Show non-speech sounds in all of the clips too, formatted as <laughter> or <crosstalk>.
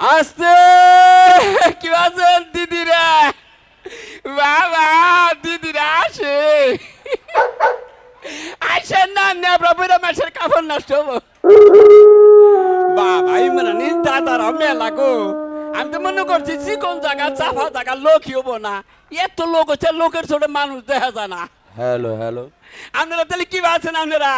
আসতে কি আছেন দিদিরা? বাবা দিদিরা আসে। আসেন না নেবরা বইরা মাসের কাপড় নষ্ট হব। বাবা ইমরান দাদারা মেলা গো। আমি তো মনে করছি চিকন জায়গা চাফা জায়গা লোকই হব না। এত লোক হচ্ছে লোকের ছোট মানুষ দেখা যায় না। Hello hello. আপনারা তাহলে কি আছেন আপনারা?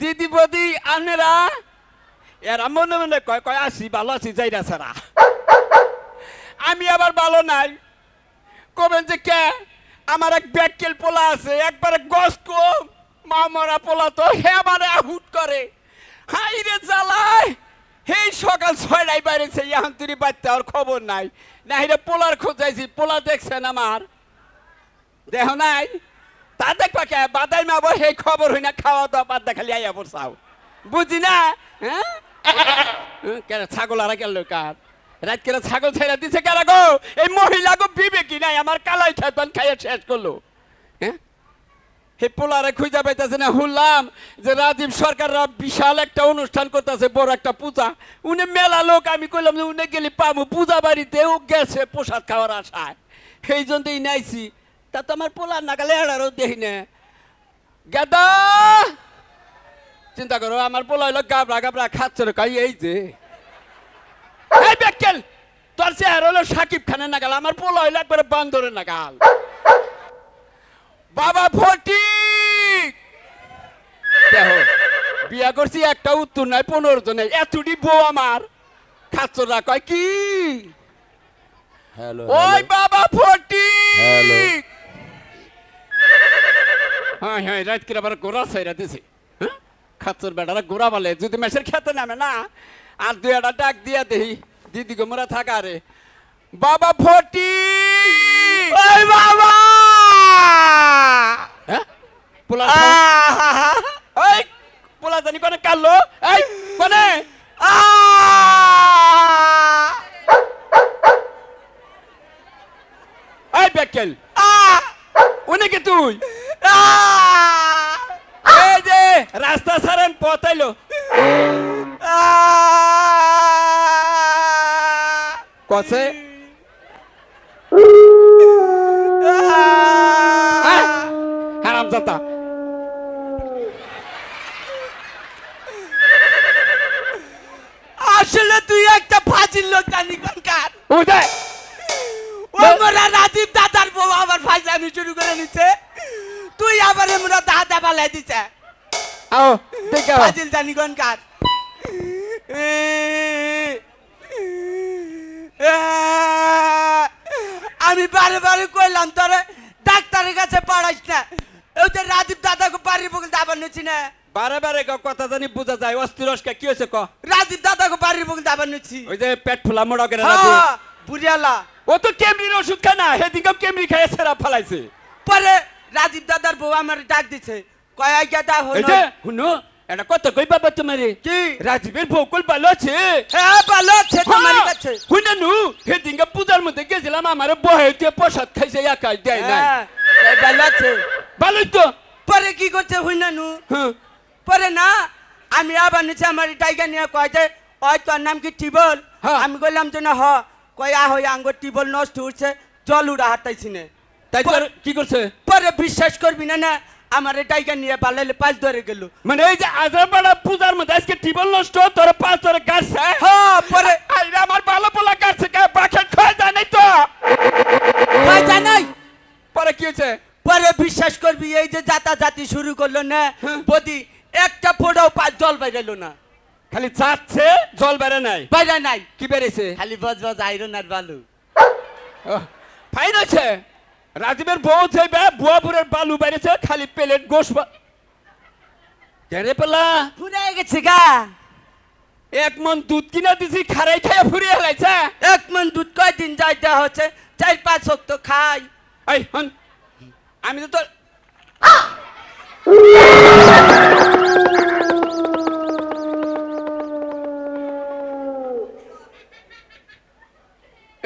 দিদি বদি আপনারা এরা মনে মনে কয় কয় আসি ভালো আছি যাইরা ছাড়া আমি আবার ভালো নাই। কবেন যে কে? আমার এক ব্যাককেল পোলা আছে একবারে গস কম মা মরা পোলা তো হে আমারে আহুট করে। হাই রে জ্বালায় সেই সকাল ছয়টায় বাইরেছে এখন তুই বাড়তে আর খবর নাই। না হিরে পোলার খোঁজাইছি পোলা দেখছেন আমার। দেহ নাই? তা দেখবা কে বাদাই মাবো সেই খবর হই না খাওয়া দাওয়া বাদ দেখালি আইয়া পড়ছাও। বুঝি না? হ্যাঁ, কেন ছাগল আর গেল কার? রাত কেন ছাগল ছেড়ে দিছে কেন গো? এই মহিলা গো বিবে কি নাই? আমার কালাই খাইবান খাইয়া শেষ করল। হ্যাঁ হে পোলারে খুঁজা পাইতেছে না শুনলাম যে রাজীব সরকাররা বিশাল একটা অনুষ্ঠান করতেছে, বড় একটা পূজা। উনি মেলা লোক, আমি কইলাম যে উনি গেলি পাবো। পূজা বাড়িতেও গেছে প্রসাদ খাওয়ার আশায়। সেই জন্যই নাইছি। তা তো আমার পোলার নাগালে এড়ারও দেখি না। গেদা! চিন্তা করো আমার পোলা হইল গাবড়া গাবড়া খাচ্ছে কাই এই যে? এই বেকেল তোর চেহারা হলো সাকিব খানের নাগাল আমার পোলা হইল একবারে বান্দরের নাগাল। বাবা ফটিক! দেখো বিয়া করছি একটা উত্তর নাই পনেরো জনে এতটি বউ আমার। খাচ্চরা কয় কি? হ্যালো ওই বাবা। ফটিক! হ্যাঁ হ্যাঁ রাত করে আবার গোড়া সাইরা দিছে? খাচ্চর বেটারা গোড়া বলে যদি মেসের খেতে নামে না আর দুই একটা ডাক দিয়া দেহি দিদি গোমরা থাকা রে বাবা ফটিক ওই বাবা! হ্যাঁ? পোলা ওই পোলা জানি কোনে কাল্লো এই কোনে? এই বেকেল উনি কি তুই এই রাস্তা সারেন পতাইলো কসে হারাম জাতা আসলে তুই একটা ফাজিল লোক জানি কোনকার রাজীব দাদার বউ আবার ফাইজামি শুরু করে নিচ্ছে তুই আবার এমরা দাদা বালাই দিছে আও দেখো ফাজিল জানি কোনকার আমি বারে বারে কইলাম তোরে ডাক্তারের কাছে পাঠাইস না। ওই যে রাজীব দাদাকে বাড়ির বগল দাবার নিচ্ছি না। বারে বারে কথা জানি বোঝা যায় অস্থিরস্কা কি হয়েছে ক? রাজীব দাদাকে বাড়ির বগল দাবার নিচ্ছি। ওই যে পেট ফুলা মোড়া করে বুড়িয়ালা। ও তো কেমরির ওষুধ খায় না সেদিকে কেমরি খাইয়ে সেরা ফেলাইছে। পরে রাজীব দাদার বউ আমার ডাক দিছে কয় গেদা যে শুনো এটা কত কই বাবা তোমারে কি? রাজীবের বউকুল ভালো আছে। হ্যাঁ ভালো আছে তোমার কাছে শুনে নু সেদিনকে পূজার মধ্যে গেছিলাম আমার বহে দিয়ে প্রসাদ খাইছে একাই দেয় নাই। হ্যাঁ ভালো আছে। ভালোই তো। পরে কি করছে হইনা নু? হ্যাঁ। পরে না আমি আবার নিচে আমার টাইগার নিয়ে কয় যে ওই তোর নাম কি টিবল? হ্যাঁ। আমি কইলাম যে না হ। কয় হই আঙ্গ টিবল নষ্ট হচ্ছে জল উড়া হাঁটাইছি না। তাই কি করছে? পরে বিশ্বাস করবি না না আমার টাইগার নিয়ে পালাইলে পাঁচ ধরে গেল। মানে এই যে আজারপাড়া পূজার মধ্যে আজকে টিবল নষ্ট তোর পাঁচ ধরে গাছে? হ্যাঁ পরে আইরা আমার ভালো পোলা গাছে কে বাকেট খায় যায় নাই তো? হয় জানাই পরে কি হয়েছে? পরে বিশ্বাস করবি এই যে জাতা জাতি শুরু করল না হ্যাঁ। বদি একটা ফোটাও পাঁচ জল বাইরেলো না। খালি চাচ্ছে জল বেড়ে নাই। বাইরে নাই। কি বেড়েছে খালি বজ বজ আইরন আর বালু। ফাইন আছে রাজীবের বউ যাইবে বুয়াপুরের বালু বাইরেছে খালি প্লেট গোস কেরে পেলা? ফুরাই গেছে গা। এক মন দুধ কিনা দিছি খারাই খাইয়া ফুরিয়ে হেলাইছে এক মন দুধ কয় দিন যাইতে হচ্ছে? চার পাঁচ শক্ত খাই। হন। আমি তো তোর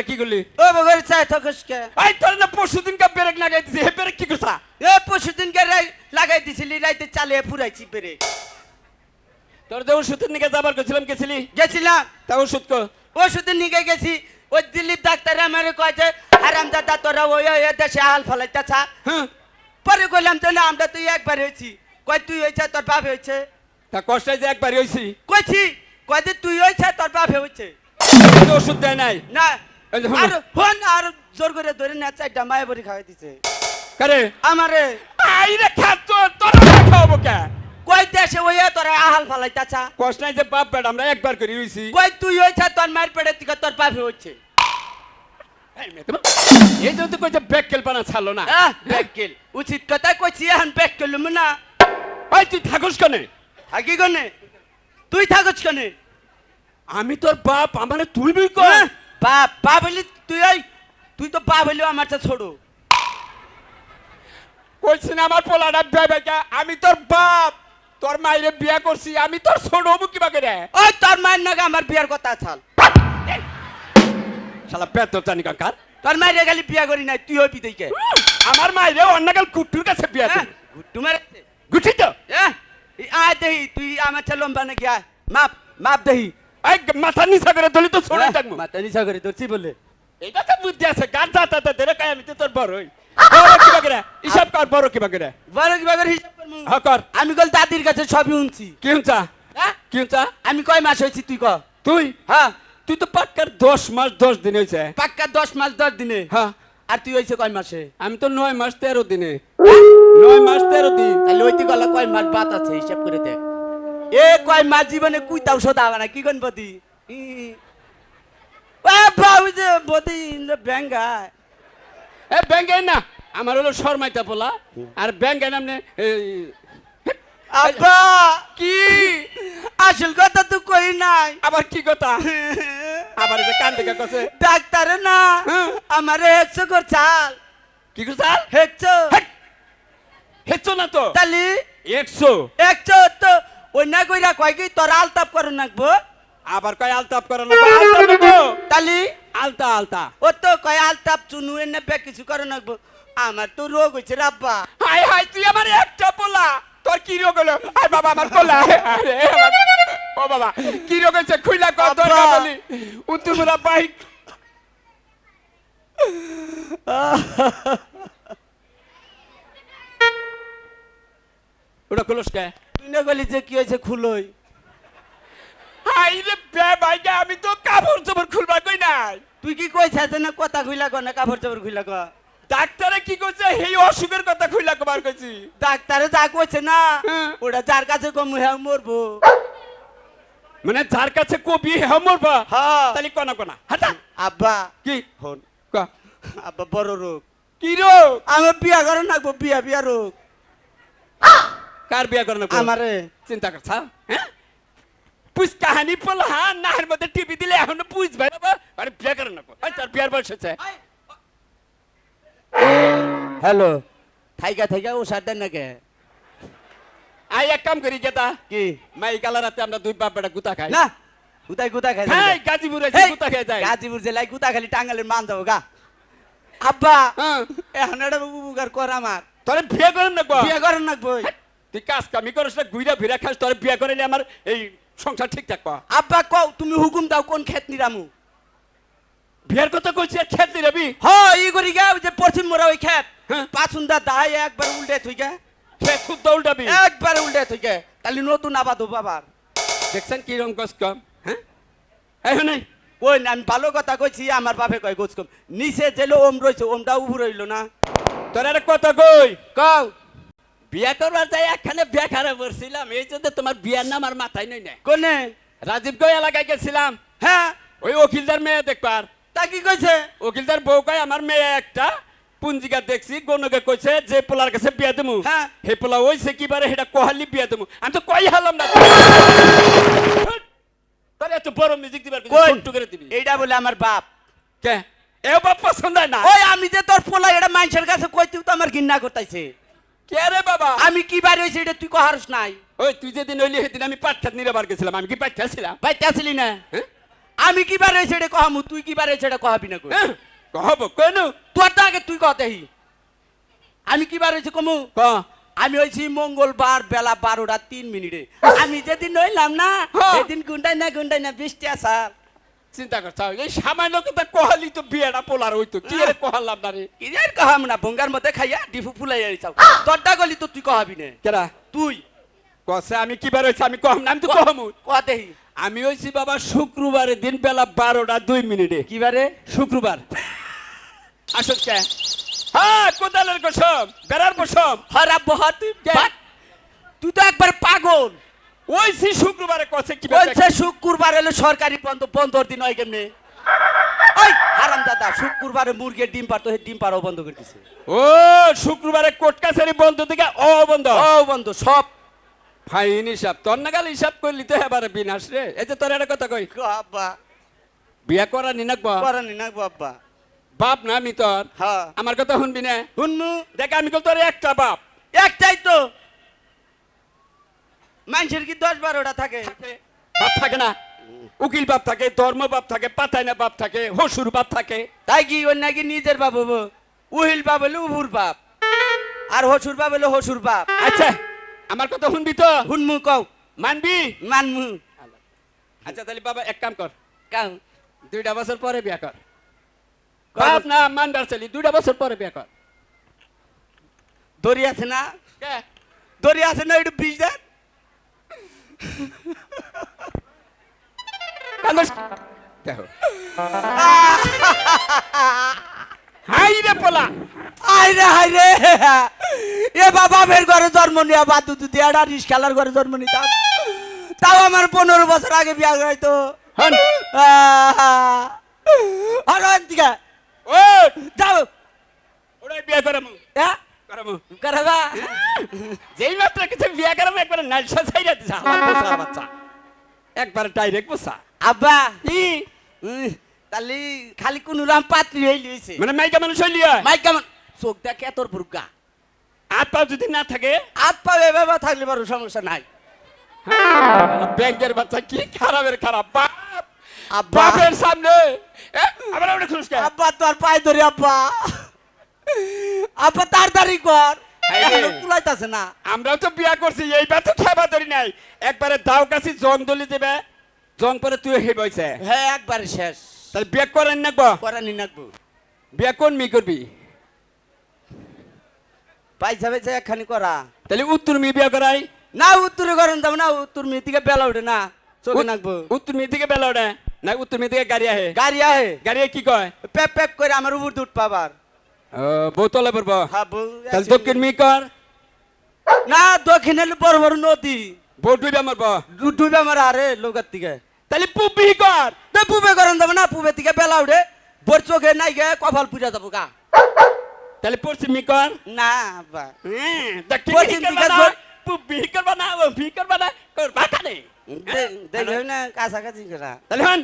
এটা কি করলি? ও বগর চাই থকসকে। এই তোর না পরশু দিনকে ব্রেক লাগাই দিছি হে ব্রেক কি করছা? এ পরশু দিনকে লাগাই দিছিলি রাইতে চালিয়ে ফুরাইছি পেরে তোর যে ওষুধের নিকে যাবার করছিলাম গেছিলি? গেছিলাম। তা ওষুধ কো। ওষুধের নিকে গেছি ওই দিলীপ ডাক্তার আমার কয় যে হারাম দাদা তোরা ওই ওই দেশে হাল ফলাইতেছা পরে কইলাম তো না আমরা তুই একবার হয়েছি। কয় তুই হয়েছে তোর বাপ হয়েছে। তা কষ্টায় যে একবারই হয়েছি? কইছি কয় যে তুই হয়েছে তোর বাপ হয়েছে। ওষুধ দেয় নাই? না। আর হন আর জোর করে ধরে না চারটা মায়ের বড়ি খাওয়াই দিছে। কারে? আমারে। আই রে খাচ্ছ তোর খাওয়াবো কে? কই দেশে ওই তোরা আহাল ফলাইতেছা কষ্টায় যে বাপ বেড়া আমরা একবার করে হয়েছি কই তুই হয়েছে তোর মায়ের পেটে থেকে তোর বাপ হয়েছে এই তো কইছে ব্যাক কেলপানা ছাড়লো না। ব্যাককেল উচিত কথা কইছি এখন ব্যাক করলুম না। ওই তুই থাকুস কেনে? থাকি কনে? তুই থাকছ কনে? আমি তোর বাপ আমারে তুই বই কর? বাপ বাপ হইলি তুই ওই তুই তো বাপ হইলেও আমার ছোড়ো কইছি না আমার পোলাটা বেবেকা আমি তোর বাপ তোর মাইরে বিয়া করছি আমি তোর ছোট হব কিবা করে ওই তোর মায়ের নাকি আমার বিয়ার কথা ছাল। শালা পেট জানি কাকার তোর মায়ের খালি বিয়া করি নাই তুই হবি দেখে। আমার মাইরে অন্যকাল কুটুর কাছে বিয়া হ্যাঁ? দিবি। গুট্টু মারে গুছি তো? হ্যাঁ? আয় দেহি তুই আমার চা লম্বা নাকি আয়। মাপ মাপ দেহি। এই মাথা নিচা করে ধরি তো ছোট থাকব। মাতা নিশা করে ধরছি বলে। এটা তো বুদ্ধি আছে গান যাতা তা দেরে কাই আমি তো তোর বড় হই বড় কিবা করে হিসাব কর বড় কিবা করে। বড় কিবা করে হিসাব করমু হ কর। আমি কল দাদির কাছে সবই শুনছি কি হুঁচা হ্যাঁ? কি হুঁচা আমি কয় মাস হয়েছি তুই ক? তুই? হ্যাঁ। তুই তো পাক্কার দশ মাস দশ দিন হয়েছে পাক্কা দশ মাস দশ দিনে। হ্যাঁ। আর তুই হয়েছে কয় মাসে? আমি তো নয় মাস তেরো দিনে। নয় মাস তেরো দিন। তাহলে ওইতে গলা কয় মাস বাদ আছে হিসাব করে দেখ। এ কয় মাস জীবনে কুই তাও শোধা না কি যে বদি ব্যাঙ্গায় এ না আমার হলো শর্মাইতা পোলা আর ব্যাংকে নামনে এই, আব্বা কি? আসল কথা তো কই নাই। আবার কি কথা? আবার কান থেকে কছে? ডাক্তারে না হ্যাঁ। আমারে একশো কর চাল। কি কথা একশো হেচ্ছো না তো? তালি? একশো। একশো তো ওই না কইরা কয় কি তোর আলতাপ করে নাকবো? আবার কয় আলতাপ করে না আলতাপ <laughs> না তো তালি? আলতা আলতা। ও তো কয় আলতাপ চুনু এনে বে কিছু করে নাকবো। আমার তো রোগ হয়েছে রে আব্বা। হাই হাই তুই আমার একটা পোলা। তোর কি রোগ হলো? আরে বাবা আমার পোলা। ও বাবা কি রোগ হয়েছে? খুইলা আব্বা। বলি উত্তমরা বাইক <laughs> ওটা খুলস কে? তুই না গলি যে কি হয়েছে খুলই। হাই রে আমি তো কাপড় চোপড় খুলবার কই নাই। তুই কি কইছা যে না কথা খুইলা ক না কাপড় চাপড় খুইলা ক? ডাক্তারে কি করছে এই অসুখের কথা খুইলা কবার কইছি। ডাক্তারে যা কইছে না হ্যাঁ। ওটা যার কাছে কম হ্যাঁ মরবো। মানে যার কাছে কবি হেমর বা হ্যাঁ। তাহলে কোনা কোনা হাটা। আব্বা। কি? হন। ক। আব্বা বড় রোগ। কি রোগ? আমার বিয়া করে নাকবো বিয়া বিয়া রোগ। কার বিয়া করেন আমারে। চিন্তা করছা হ্যাঁ? পুষ কাহানি পল হ্যাঁ? নাহের মধ্যে টিভি দিলে এখনও পুষ ভাই বাবা। আরে বিয়া করেন না তার বিয়ার বয়স হচ্ছে হ্যালো। থাইকা থাইকা ও সার দেন নাকি? আই এক কাম করি গেতা কি? মাই কালা রাতে আমরা দুই বাপ বেটা গুতা খাই। না গুতাই গুতা খাই। হ্যাঁ গাজীপুরে গুতা খেয়ে যায়। গাজীপুর জেলায় গুতা খালি টাঙ্গালের মান যাব গা। আব্বা হ্যাঁ। এখন একটা উপকার কর আমার। তোরে বিয়া করেন না বিয়া করেন নাকবো তুই কাজ কামি করিস না ঘুরা ফিরা খাস তোরে বিয়া করিলে আমার এই সংসার ঠিক থাকবা আব্বা কও তুমি হুকুম দাও কোন ক্ষেত নিরামু? বিয়ার কথা কইছি আর খেত দিবি হ ই করি গা ওই যে পশ্চিম মোড়া ওই ক্ষেত। হ্যাঁ। পাঁচুন্দা দাই একবার উল্টে থুই গে। খেত খুব উল্টাবি। একবার উল্টে থুই গে। তাহলে নতুন আবাদ হব আবার। দেখছেন কি রকম কষ্ট? কম হ্যাঁ? এই নাই ওই না, আমি ভালো কথা কইছি আমার বাপে কয় গোছ কম। নিচে জেলে ওম রইছে ওমটা উবু রইল না। তোর একটা কথা কই? কও। বিয়া করবার যাই একখানে বিয়া খারাপ করছিলাম এই জন্য তোমার বিয়ার নাম আর মাথায় নই না। কোনে? রাজীব গয় এলাকায় গেছিলাম। হ্যাঁ। ওই উকিলদার মেয়ে দেখবার। তা কি কইছে? উকিলদার বউ কয় আমার মেয়ে একটা পুঞ্জিকা দেখছি গনকে কইছে যে পোলার কাছে বিয়া দেবো হ্যাঁ। হে পোলা ওইছে কি বারে সেটা কহালি বিয়া দেবো আমি তো কই হালাম না। তোর এত বড় মিউজিক দিবার কই? ছোট্ট করে দিবি। এইটা বলে আমার বাপ। কে? এ বাপ পছন্দ না? ওই আমি যে তোর পোলা এটা মানুষের কাছে কইতেও তো আমার ঘৃণা করতেছে কে রে বাবা? আমি কি বাড়ি হয়েছে এটা তুই কহারস নাই? ওই তুই যেদিন হইলি সেদিন আমি পাঠাত নিরাবার গেছিলাম আমি কি পাঠাত ছিলাম বাইতে না? হ্যাঁ? আমি কি বাড়ি হয়েছে এটা কহামু তুই কি বাড়ি হয়েছে এটা কহাবি না কই? হ্যাঁ? কহব কেন তোর তো আগে তুই কহ দেহি। আমি কি বার হয়েছে কমু? ক। আমি হয়েছি মঙ্গলবার বেলা বারোটা তিন মিনিটে। আমি যেদিন নইলাম না হ্যাঁ। সেদিন গুন্ডাই না গুন্ডাই না বৃষ্টি আসার। চিন্তা করছ? এই সামান্য কথা কহালি তো বিয়েটা পোলার হইতো। কি রে কহালাম না রে? ইরের কহাম না ভঙ্গার মধ্যে খাইয়া ডিফু ফুলাই চাও দরটা গলি তো তুই কহাবি না? কেরা তুই। কসে আমি কিবার হয়েছে আমি কম না আমি তো কম কয়া দেহি? আমি হয়েছি বাবা শুক্রবারের দিন বেলা বারোটা দুই মিনিটে। কিবারে শুক্রবার। <laughs> আসল কে? হ্যাঁ কোদালের কসম বেড়ার কসম। হরা বহা তুই। তুই তো একবার পাগল। ওইছি শুক্রবারে কসে কি বলছে শুক্রবার এলো সরকারি বন্ধ বন্ধর দিন হয় কেমনে? ওই হারাম দাদা শুক্রবারে মুরগির ডিম পারতো ডিম পারাও বন্ধ করে দিছে। ও শুক্রবারে কোর্ট কাছারি বন্ধ থেকে ও বন্ধ। ও বন্ধ সব। ফাইন হিসাব তোর নাগাল হিসাব করলি তো এবারে বিনাশ রে। এই যে তোর একটা কথা কই। আব্বা। বিয়া করা নি নাকবা? করানি না আব্বা। বাপ না আমি তোর? হ্যাঁ। আমার কথা শুনবি না? হুনমু দেখ আমি কল তোর একটা বাপ। একটাই তো। মানুষের কি দশ বারোটা থাকে? বাপ থাকে না। উকিল বাপ থাকে ধর্ম বাপ থাকে পাতাইনা বাপ থাকে হসুর বাপ থাকে। তাই কি ওর নাকি নিজের বাপ হব? উহিল বাপ হলো উহুর বাপ আর হসুর বাপ হলো হসুর বাপ। আচ্ছা আমার কথা শুনবি তো? হুনমু কও। মানবি? মানমু। আচ্ছা তাহলে বাবা এক কাম কর। কাউ দুইটা বছর পরে বিয়া কর। বাপ? না মানবার চালি দুইটা বছর পরে বিয়া কর। দড়ি আছে না? দড়ি আছে না একটু ব্রিজ দেন? দেখো। হাই রে পোলা। আইরে হাইরে এ বাবা বের ঘরে জন্ম নিয়া বাদু তুই দেড়া রিস্কালার ঘরে জন্ম নিতাম। তাও আমার পনেরো বছর আগে বিয়া হয়তো। হন। আর দিকে ও যাও। ওরাই বিয়া করামু হ্যাঁ? করামু করবা যেই মাত্র কিছু বিয়া করামু একবার নালসা ছাইরা দিছে আমার পোষা বাচ্চা একবার ডাইরেক্ট পোষা আব্বা কি উম, তাহলে খালি কোন রাম পাত্রী হইলি হইছে মানে মাইকা মানুষ হইলি হয় মাই কেমন চোখ দেখে তোর বুরগা হাত পাও যদি না থাকে হাত পাবে বাবা থাকলে বড় সমস্যা নাই ব্যাংকের বাচ্চা কি খারাপের খারাপ বাপ আব্বা বাপের সামনে এ, আবার আমরা খুশ কে আব্বা তোর পায়ে ধরে আব্বা আব্বা তাড়াতাড়ি কর। কুলাইতাছে না। আমরাও তো বিয়া করছি এইবার তো ধরি নাই। একবারে দাও কাছে জং দলি দেবে। জং পরে তুই হে বইছে। হ্যাঁ একবারে শেষ। তাহলে বিয়া করেন নাকবো করা নি নাকবো বিয়া কোন মি করবি? পয়সা পয়সা একখানি করা। তাহলে উত্তর মি বিয়া করাই। না উত্তরে করেন যাব না উত্তর মেয়ে থেকে বেলা উঠে না। চোখে নাকবো। উত্তর মি থেকে বেলা ওঠে না উত্তর মি থেকে গাড়ি আহে। গাড়ি আহে। গাড়ি কি কয়? পেপ পেপ করে আমার উপর দুধ পাবার। বোতলে পড়ব তাহলে। দক্ষিণ মি কর না দক্ষিণে বড় বড় নদী বউ ডুবে মারবো ডুবে আমার আরে লোকের থেকে তাহলে পুবি কর তো পুবে করেন যাব না পুবে থেকে বেলা উঠে বোর চোখে নাই গে কপাল পুজা যাব গা তাহলে পশ্চিম কর না হ্যাঁ, পশ্চিম দিকে পুবি করবা না ও ভি করবা না করবা কানে দেখে না কাছাকাছি করা তাহলে হন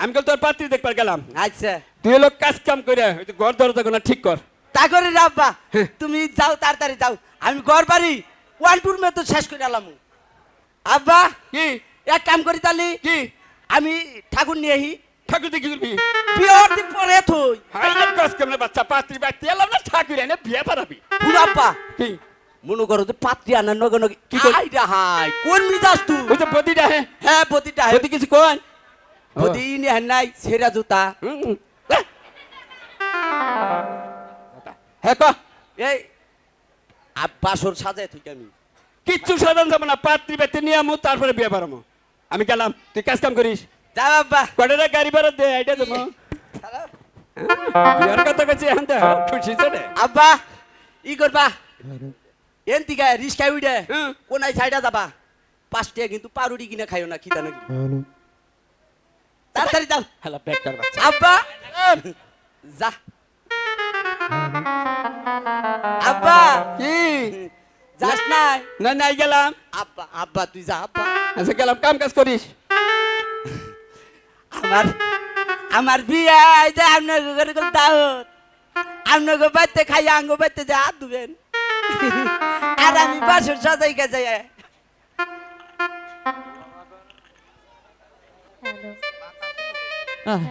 আমি কাল তোর পাত্রী দেখবার গেলাম আচ্ছা তুই লোক কাজ কাম করে যে ঘর দরজা কোনো ঠিক কর। তা করে রে আব্বা তুমি যাও তাড়াতাড়ি যাও আমি ঘর বাড়ি ওয়ান টুর মে তো শেষ করে এলাম আব্বা কি? এক কাম করি তালি কি? আমি ঠাকুর নিয়ে আহি। ঠাকুর দেখি করবি? বিয়ের দিন পরে থই। হাই রে কাজ কাম বাচ্চা পাত্রী বাচ্চা এলাম না ঠাকুর এনে বিয়ে পারাবি আব্বা কি? মনে করো তো পাত্রী আনার নগে নগে কি হাই রে হাই কোন মিজাজ তুই? ওই তো বদিটা হ্যাঁ? হ্যাঁ বদিটা। বদি কিছু কোন বদি নিয়ে নাই সেরা জুতা। হ্যাঁ ক এই আব্বাসর সাজাই তুই আমি। কিচ্ছু সাধারণ যাব না পাত্রী নিয়ে আমু তারপরে বিয়ে পারামো আমি গেলাম তুই কাজ কাম করিস। গাড়ি ভাড়া দে এটা দেবো। বিয়ার কথা কাছে এখন তো খুশি চলে আব্বা ই করবা। এন থেকে রিস্কায় উঠে কোনায় সাইডা যাবা। পাঁচটা কিন্তু কিনে খাইও না খিদা নাকি তাড়াতাড়ি যাও। হ্যালো ব্যাগ কর আব্বা। যা। যাস নাই না নাই গেলাম আব্বা আব্বা তুই যা আব্বা আচ্ছা গেলাম কাম কাজ করিস আমার আমার বিয়ে যে আপনার ঘরে কোন দাওত আপনার বাড়িতে খাই আঙ্গ বাড়িতে যে হাত ধুবেন আর আমি বাসর সাজাই গে যাই হ্যালো